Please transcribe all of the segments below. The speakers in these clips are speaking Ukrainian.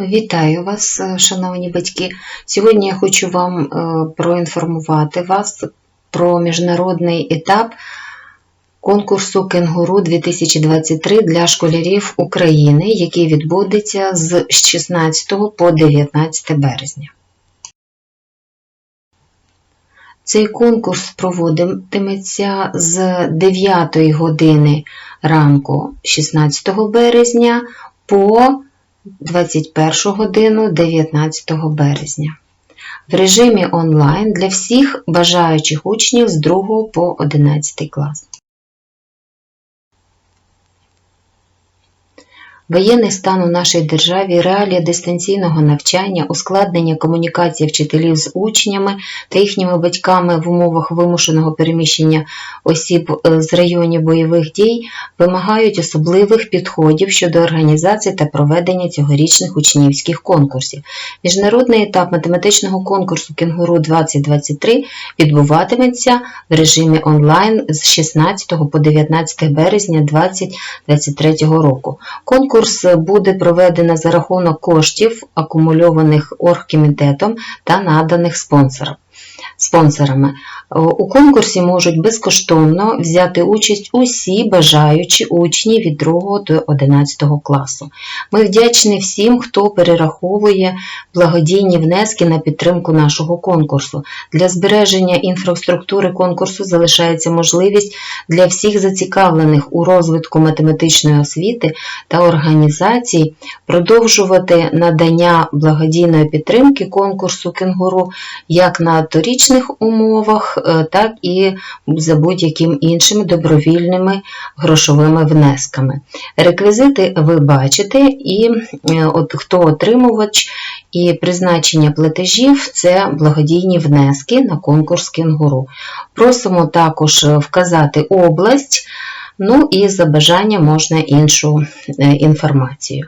Вітаю вас, е, шановні батьки. Сьогодні я хочу вам е, проінформувати вас про міжнародний етап конкурсу Кенгуру 2023 для школярів України, який відбудеться з 16 по 19 березня. Цей конкурс проводитиметься з 9 години ранку 16 березня по 21 годину 19 березня. В режимі онлайн для всіх бажаючих учнів з 2 по 11 клас. Воєнний стан у нашій державі, реалії дистанційного навчання, ускладнення комунікації вчителів з учнями та їхніми батьками в умовах вимушеного переміщення осіб е, з районів бойових дій вимагають особливих підходів щодо організації та проведення цьогорічних учнівських конкурсів. Міжнародний етап математичного конкурсу Кенгуру 2023 відбуватиметься в режимі онлайн з 16 по 19 березня 2023 року. Конкурс буде проведено за рахунок коштів, акумульованих оргкомітетом та наданих спонсорам. Спонсорами. У конкурсі можуть безкоштовно взяти участь усі бажаючі учні від 2 до 11 класу. Ми вдячні всім, хто перераховує благодійні внески на підтримку нашого конкурсу. Для збереження інфраструктури конкурсу залишається можливість для всіх зацікавлених у розвитку математичної освіти та організацій продовжувати надання благодійної підтримки конкурсу кенгуру як на торічних умовах, е, так і за будь-якими іншими добровільними грошовими внесками. Реквізити ви бачите, і е, от хто отримувач і призначення платежів це благодійні внески на конкурс кенгуру. Просимо також вказати область, ну і за бажання можна іншу е, інформацію.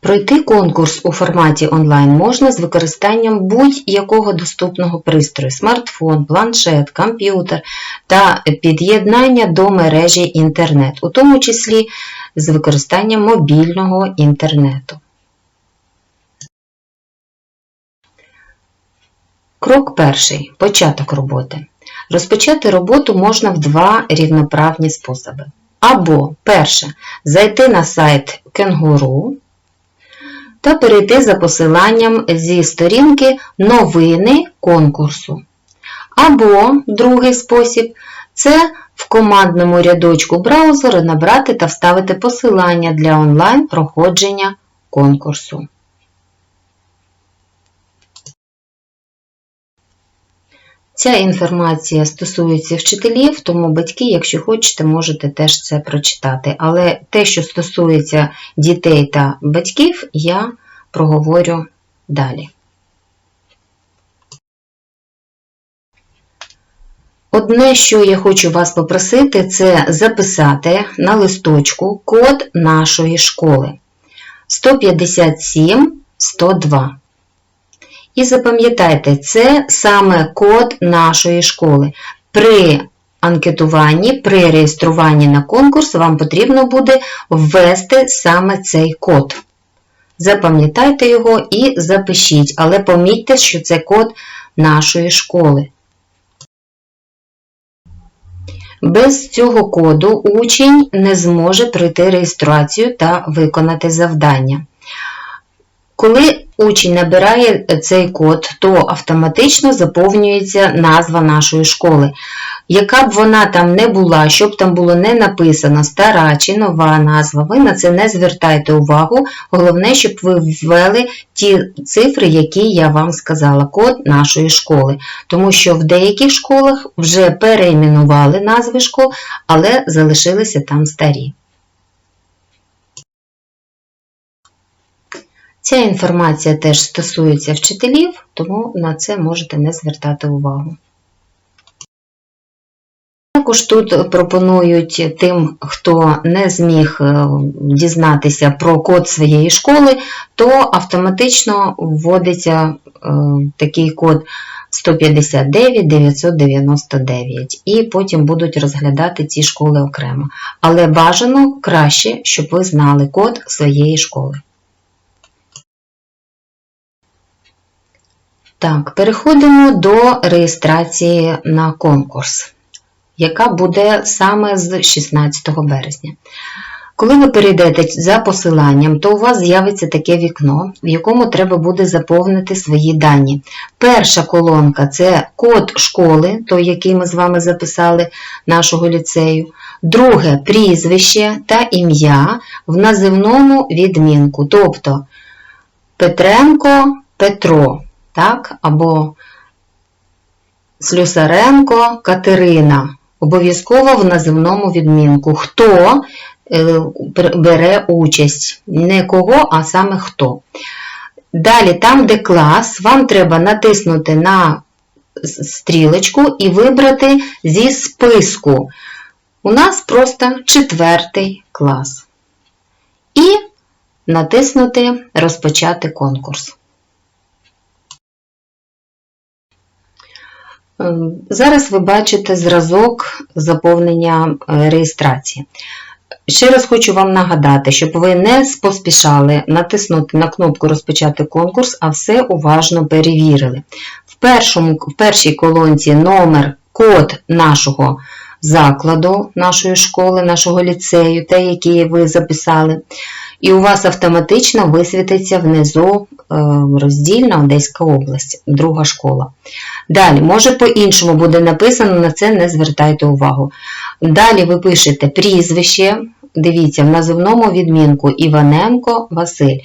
Пройти конкурс у форматі онлайн можна з використанням будь-якого доступного пристрою смартфон, планшет, комп'ютер та під'єднання до мережі інтернет, у тому числі з використанням мобільного інтернету. Крок перший. Початок роботи. Розпочати роботу можна в два рівноправні способи. Або, перше, зайти на сайт Кенгуру та перейти за посиланням зі сторінки Новини конкурсу. Або другий спосіб це в командному рядочку браузера набрати та вставити посилання для онлайн проходження конкурсу. Ця інформація стосується вчителів, тому батьки, якщо хочете, можете теж це прочитати. Але те, що стосується дітей та батьків, я проговорю далі. Одне, що я хочу вас попросити, це записати на листочку код нашої школи 157 102. І запам'ятайте, це саме код нашої школи. При анкетуванні, при реєструванні на конкурс вам потрібно буде ввести саме цей код. Запам'ятайте його і запишіть, але помітьте, що це код нашої школи. Без цього коду учень не зможе пройти реєстрацію та виконати завдання. Коли учень набирає цей код, то автоматично заповнюється назва нашої школи. Яка б вона там не була, щоб там було не написано стара чи нова назва, ви на це не звертайте увагу. Головне, щоб ви ввели ті цифри, які я вам сказала, код нашої школи. Тому що в деяких школах вже перейменували назви школ, але залишилися там старі. Ця інформація теж стосується вчителів, тому на це можете не звертати увагу. Також тут пропонують тим, хто не зміг е, дізнатися про код своєї школи, то автоматично вводиться е, такий код 159 999. І потім будуть розглядати ці школи окремо. Але бажано краще, щоб ви знали код своєї школи. Так, переходимо до реєстрації на конкурс, яка буде саме з 16 березня. Коли ви перейдете за посиланням, то у вас з'явиться таке вікно, в якому треба буде заповнити свої дані. Перша колонка це код школи, той, який ми з вами записали нашого ліцею. Друге прізвище та ім'я в називному відмінку, тобто Петренко Петро, так? або Слюсаренко Катерина. Обов'язково в називному відмінку. Хто е, бере участь? Не кого, а саме хто. Далі, там, де клас, вам треба натиснути на стрілочку і вибрати зі списку. У нас просто четвертий клас. І натиснути Розпочати конкурс. Зараз ви бачите зразок заповнення е, реєстрації. Ще раз хочу вам нагадати, щоб ви не поспішали натиснути на кнопку Розпочати конкурс, а все уважно перевірили. В, першому, в першій колонці номер, код нашого закладу, нашої школи, нашого ліцею, те, який ви записали. І у вас автоматично висвітиться внизу е, роздільна Одеська область, друга школа. Далі, може по-іншому буде написано, на це не звертайте увагу. Далі ви пишете прізвище, дивіться, в називному відмінку Іваненко Василь.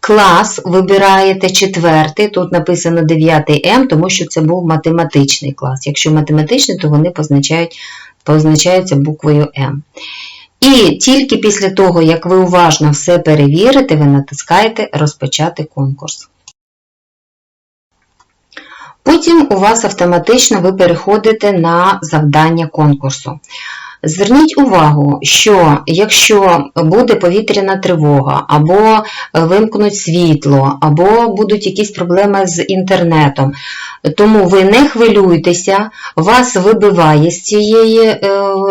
Клас вибираєте четвертий, тут написано 9 М, тому що це був математичний клас. Якщо математичний, то вони позначають, позначаються буквою М. І тільки після того, як ви уважно все перевірите, ви натискаєте Розпочати конкурс. Потім у вас автоматично ви переходите на завдання конкурсу. Зверніть увагу, що якщо буде повітряна тривога, або вимкнуть світло, або будуть якісь проблеми з інтернетом, тому ви не хвилюйтеся, вас вибиває з цієї е,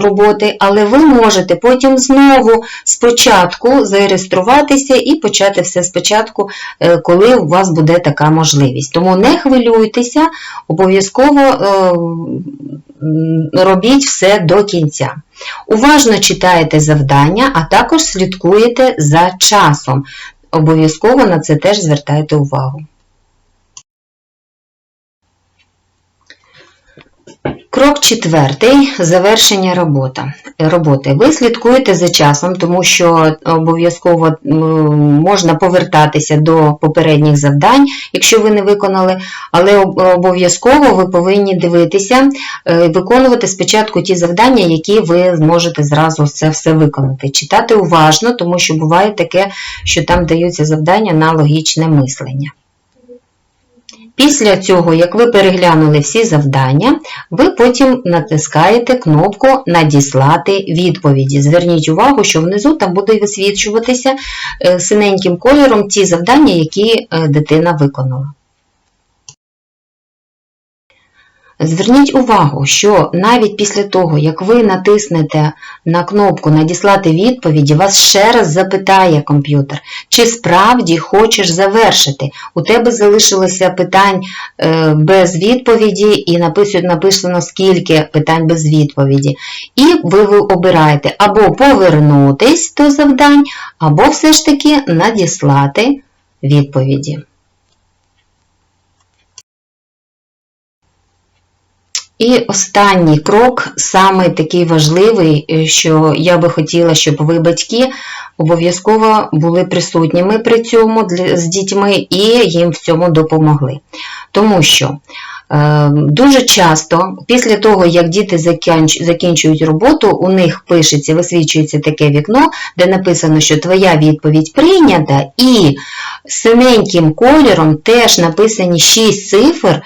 роботи, але ви можете потім знову спочатку зареєструватися і почати все спочатку, е, коли у вас буде така можливість. Тому не хвилюйтеся, обов'язково е, робіть все до кінця. Уважно читаєте завдання, а також слідкуєте за часом. Обов'язково на це теж звертайте увагу. Крок четвертий завершення робота. роботи. Ви слідкуєте за часом, тому що обов'язково можна повертатися до попередніх завдань, якщо ви не виконали, але обов'язково ви повинні дивитися, е, виконувати спочатку ті завдання, які ви зможете зразу це все виконати. Читати уважно, тому що буває таке, що там даються завдання на логічне мислення. Після цього, як ви переглянули всі завдання, ви потім натискаєте кнопку Надіслати відповіді. Зверніть увагу, що внизу там буде висвічуватися е, синеньким кольором ті завдання, які е, дитина виконала. Зверніть увагу, що навіть після того, як ви натиснете на кнопку Надіслати відповіді, вас ще раз запитає комп'ютер, чи справді хочеш завершити. У тебе залишилося питань е, без відповіді, і написано скільки питань без відповіді. І ви обираєте або повернутись до завдань, або все ж таки надіслати відповіді. І останній крок, саме такий важливий, е, що я би хотіла, щоб ви, батьки, обов'язково були присутніми при цьому з дітьми і їм в цьому допомогли. Тому що е, дуже часто, після того, як діти закінчують роботу, у них пишеться, висвічується таке вікно, де написано, що твоя відповідь прийнята, і синеньким кольором теж написані 6 цифр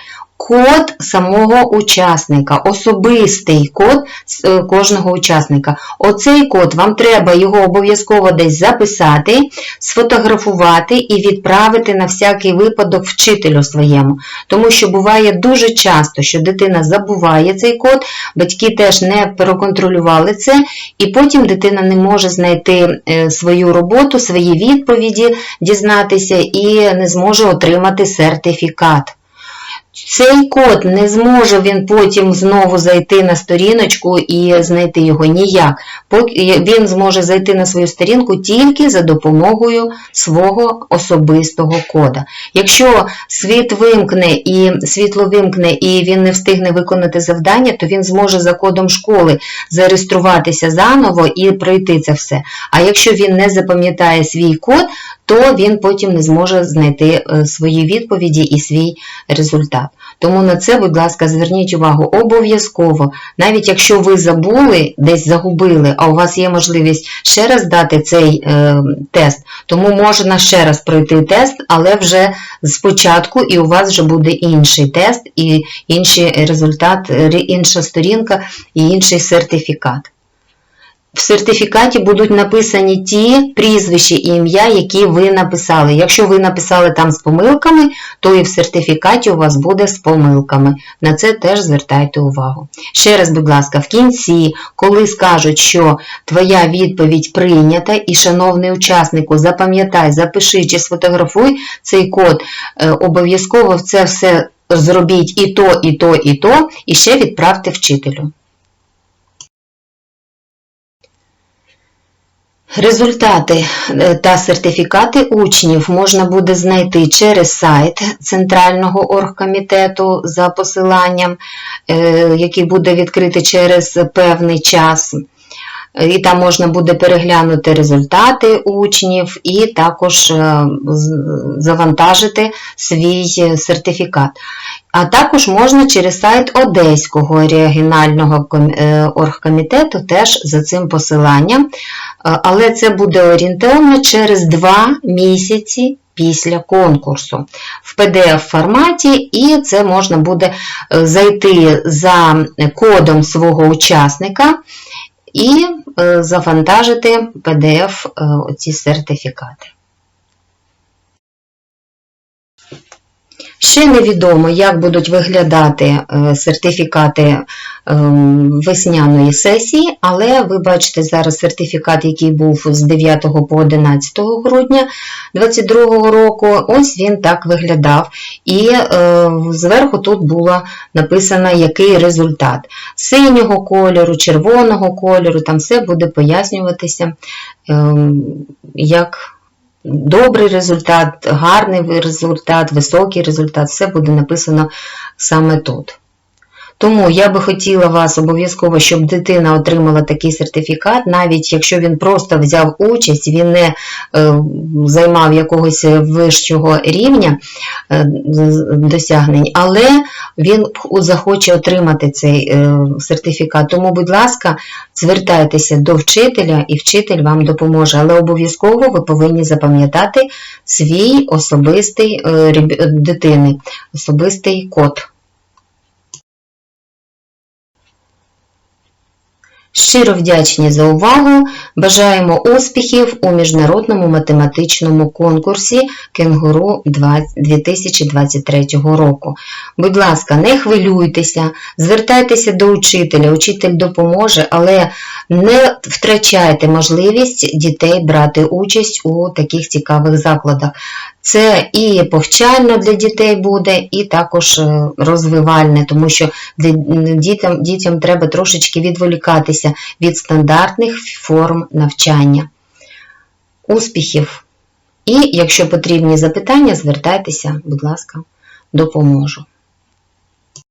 код самого учасника, особистий код е, кожного учасника. Оцей код вам треба його обов'язково десь записати, сфотографувати і відправити на всякий випадок вчителю своєму. Тому що буває дуже часто, що дитина забуває цей код, батьки теж не проконтролювали це, і потім дитина не може знайти е, свою роботу, свої відповіді, дізнатися і не зможе отримати сертифікат. Цей код не зможе він потім знову зайти на сторіночку і знайти його ніяк. Він зможе зайти на свою сторінку тільки за допомогою свого особистого кода. Якщо світ вимкне і світло вимкне і він не встигне виконати завдання, то він зможе за кодом школи зареєструватися заново і пройти це все. А якщо він не запам'ятає свій код, то він потім не зможе знайти е, свої відповіді і свій результат. Тому на це, будь ласка, зверніть увагу обов'язково, навіть якщо ви забули, десь загубили, а у вас є можливість ще раз дати цей е, тест, тому можна ще раз пройти тест, але вже спочатку і у вас вже буде інший тест, і інший результат, інша сторінка і інший сертифікат. В сертифікаті будуть написані ті прізвища і ім'я, які ви написали. Якщо ви написали там з помилками, то і в сертифікаті у вас буде з помилками. На це теж звертайте увагу. Ще раз, будь ласка, в кінці, коли скажуть, що твоя відповідь прийнята, і, шановний учаснику, запам'ятай, запиши чи сфотографуй цей код, е, обов'язково це все зробіть і то, і то, і то, і ще відправте вчителю. Результати е, та сертифікати учнів можна буде знайти через сайт Центрального оргкомітету за посиланням, е, який буде відкритий через певний час. І там можна буде переглянути результати учнів і також е, завантажити свій сертифікат. А також можна через сайт Одеського регіонального оргкомітету теж за цим посиланням але це буде орієнтовно через 2 місяці після конкурсу в PDF форматі, і це можна буде е, зайти за кодом свого учасника і е, завантажити PDF е, ці сертифікати. Ще невідомо, як будуть виглядати е, сертифікати ем, весняної сесії, але ви бачите зараз сертифікат, який був з 9 по 11 грудня 2022 року. Ось він так виглядав. І е, зверху тут було написано, який результат. Синього кольору, червоного кольору, там все буде пояснюватися, ем, як добрий результат, гарний результат, високий результат, все буде написано саме тут. Тому я би хотіла вас обов'язково, щоб дитина отримала такий сертифікат, навіть якщо він просто взяв участь, він не е, займав якогось вищого рівня е, досягнень, але він захоче отримати цей е, сертифікат. Тому, будь ласка, звертайтеся до вчителя, і вчитель вам допоможе. Але обов'язково ви повинні запам'ятати свій особистий дитини, особистий код. Щиро вдячні за увагу! Бажаємо успіхів у міжнародному математичному конкурсі Кенгуру 2023 року. Будь ласка, не хвилюйтеся, звертайтеся до учителя, учитель допоможе, але не втрачайте можливість дітей брати участь у таких цікавих закладах. Це і повчально для дітей буде, і також е, розвивальне, тому що дітям, дітям треба трошечки відволікатися від стандартних форм навчання. Успіхів! І якщо потрібні запитання, звертайтеся, будь ласка, допоможу.